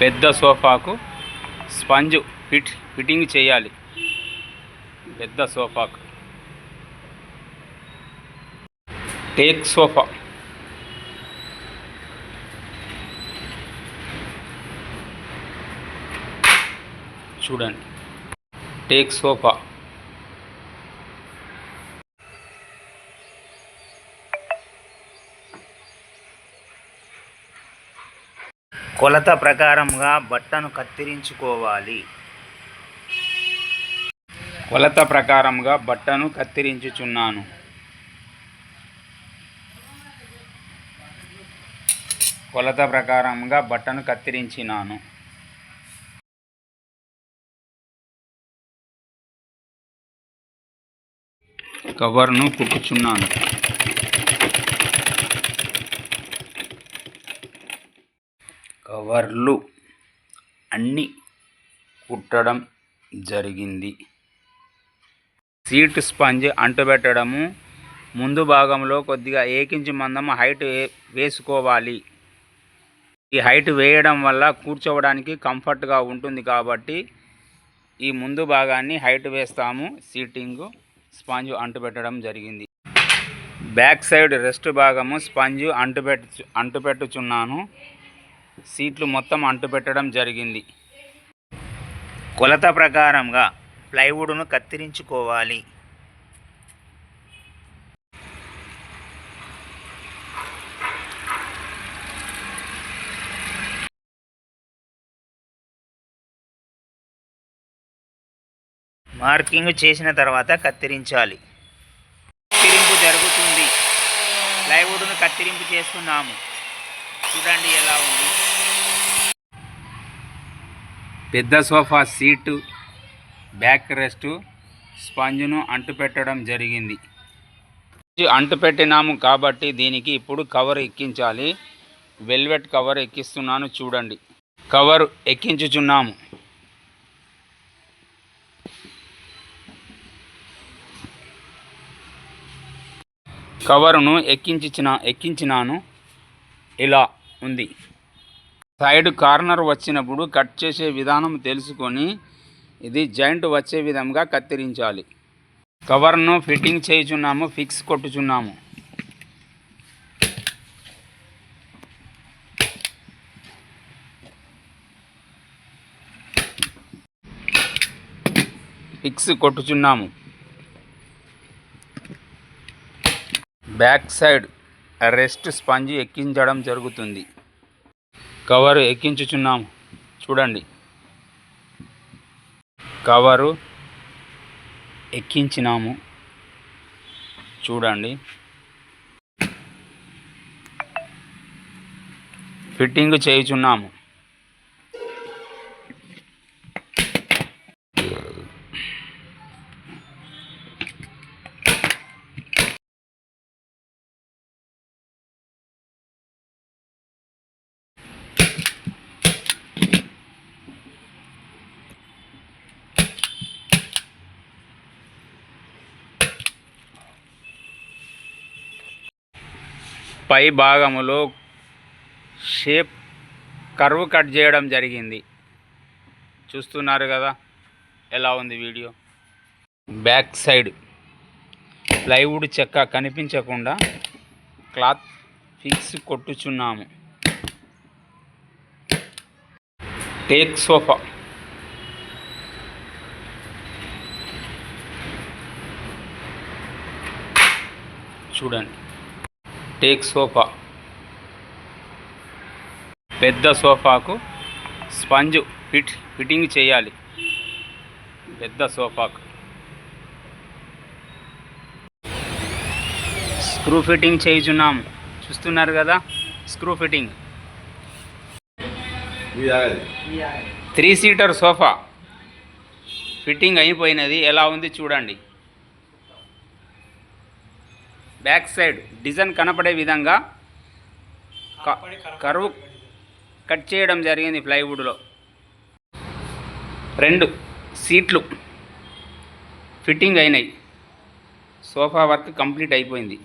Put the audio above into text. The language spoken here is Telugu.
పెద్ద సోఫాకు స్పంజ్ ఫిట్ ఫిట్టింగ్ చేయాలి. పెద్ద సోఫాకు. Teak sofa. చూడండి. Teak sofa. కొలత ప్రకారంగా బట్టను కత్తిరించుకోవాలి. కొలత ప్రకారంగా బట్టను కత్తిరించుచున్నాను. కొలత ప్రకారంగా బట్టను కత్తిరించినాను. కవర్ను కుట్టుచున్నాను. కవర్లు అన్నీ కుట్టడం జరిగింది. సీట్ స్పంజ్ అంటుపెట్టడము ముందు భాగంలో కొద్దిగా ఏకించి మందం హైట్ వేసుకోవాలి. ఈ హైట్ వేయడం వల్ల కూర్చోవడానికి కంఫర్ట్గా ఉంటుంది కాబట్టి ఈ ముందు భాగాన్ని హైట్ వేస్తాము. సీటింగ్ స్పాంజ్ అంటుపెట్టడం జరిగింది. బ్యాక్ సైడ్ రెస్ట్ భాగము స్పంజ్ అంటుపెట్టు అంటుపెట్టుచున్నాను సీట్లు మొత్తం అంటుపెట్టడం జరిగింది. కొలత ప్రకారంగా ప్లైవుడ్ను కత్తిరించుకోవాలి. మార్కింగ్ చేసిన తర్వాత కత్తిరించాలి. కత్తిరింపు జరుగుతుంది. ప్లైవుడ్ను కత్తిరింపు చేస్తున్నాము. చూడండి ఎలా ఉంది. పెద్ద సోఫా సీటు బ్యాక్ రెస్ట్ స్పంజ్ను అంటుపెట్టడం జరిగింది. అంటుపెట్టినాము కాబట్టి దీనికి ఇప్పుడు కవర్ ఎక్కించాలి. వెల్వెట్ కవర్ ఎక్కిస్తున్నాను చూడండి. కవర్ ఎక్కించుచున్నాము. కవరును ఎక్కించిన ఎక్కించినాను. ఇలా ఉంది. సైడ్ కార్నర్ వచ్చినప్పుడు కట్ చేసే విధానం తెలుసుకొని ఇది జాయింట్ వచ్చే విధంగా కత్తిరించాలి. కవర్ను ఫిట్టింగ్ చేయుచున్నాము ఫిక్స్ కొట్టుచున్నాము. ఫిక్స్ కొట్టుచున్నాము. బ్యాక్ సైడ్ రెస్ట్ స్పంజ్ ఎక్కించడం జరుగుతుంది. కవరు ఎక్కించుచున్నాము. చూడండి. కవరు ఎక్కించినాము. చూడండి. ఫిట్టింగ్ చేయుచున్నాము. పై భాగములో షేప్ కర్వ్ కట్ చేయడం జరిగింది. చూస్తున్నారు కదా ఎలా ఉంది వీడియో. బ్యాక్ సైడ్ ప్లైవుడ్ చెక్క కనిపించకుండా క్లాత్ ఫిక్స్ కొట్టుచున్నాము. Teak sofa. చూడండి. Teak sofa. పెద్ద సోఫాకు స్పంజ్ ఫిట్ ఫిట్టింగ్ చేయాలి. పెద్ద సోఫాకు. స్క్రూ ఫిట్టింగ్ చేయుచున్నాము చూస్తున్నారు కదా screw fitting. Three seater sofa. Fitting అయిపోయినది ఎలా ఉంది చూడండి. బ్యాక్ సైడ్ డిజైన్ కనపడే విధంగా క- కరువు కట్ చేయడం జరిగింది ప్లైవుడ్లో. రెండు సీట్లు ఫిట్టింగ్ అయినాయి. సోఫా వర్క్ కంప్లీట్ అయిపోయింది.